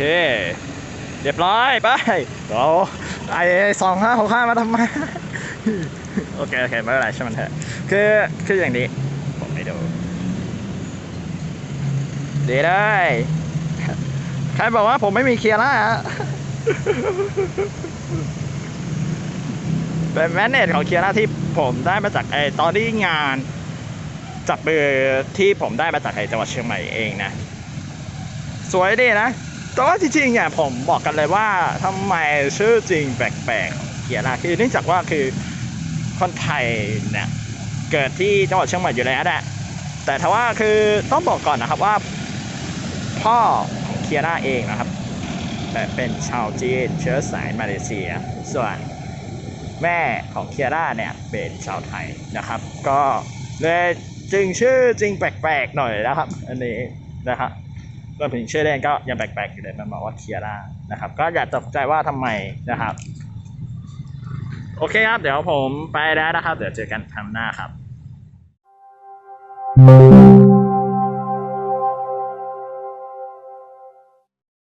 เคเรียบร้อยไปเราไอ้สองห้าหกห้ามาทำไมโอเค โอเค ไม่เป็นไรใช่างมันเถอะคือคืออย่างนี้ ผมไม่ดูดีเลยใครบอกว่าผมไม่มีเคลียร์ล่าฮะเป็นแมนเนจของเคลียร่าที่ผมได้มาจากไอ้ตอนที่งานจับมือที่ผมได้มาจากไอ้จังหวัดเชียงใหม่เองนะ สวยดีนะ แต่ว่าจริงๆเนี่ยผมบอกกันเลยว่าทำไมชื่อจริงแปลกๆเคียร่าคือเนื่องจากว่าคือคนไทยเนี่ยเกิดที่จังหวัดเชียงใหม่อยู่แล้วแหละแต่ถ้าว่าคือต้องบอกก่อนนะครับว่า พ่อของเคียร่าเองนะครับเป็นชาวจีนเชื้อสายมาเลเซีย ส่วนแม่ของเคียร่าเนี่ยเป็นชาวไทยนะครับ ก็เลยจึงชื่อจริงแปลกๆหน่อยนะครับ อันนี้นะครับ รวมถึงชื่อเล่นก็ยังแปลกๆอยู่เลยมันบอกว่าเคียร่านะครับ ก็อย่าตกใจว่าทำไมนะครับ โอเคครับ เดี๋ยวผมไปแล้วนะครับ เดี๋ยวเจอกันครั้งหน้าครับ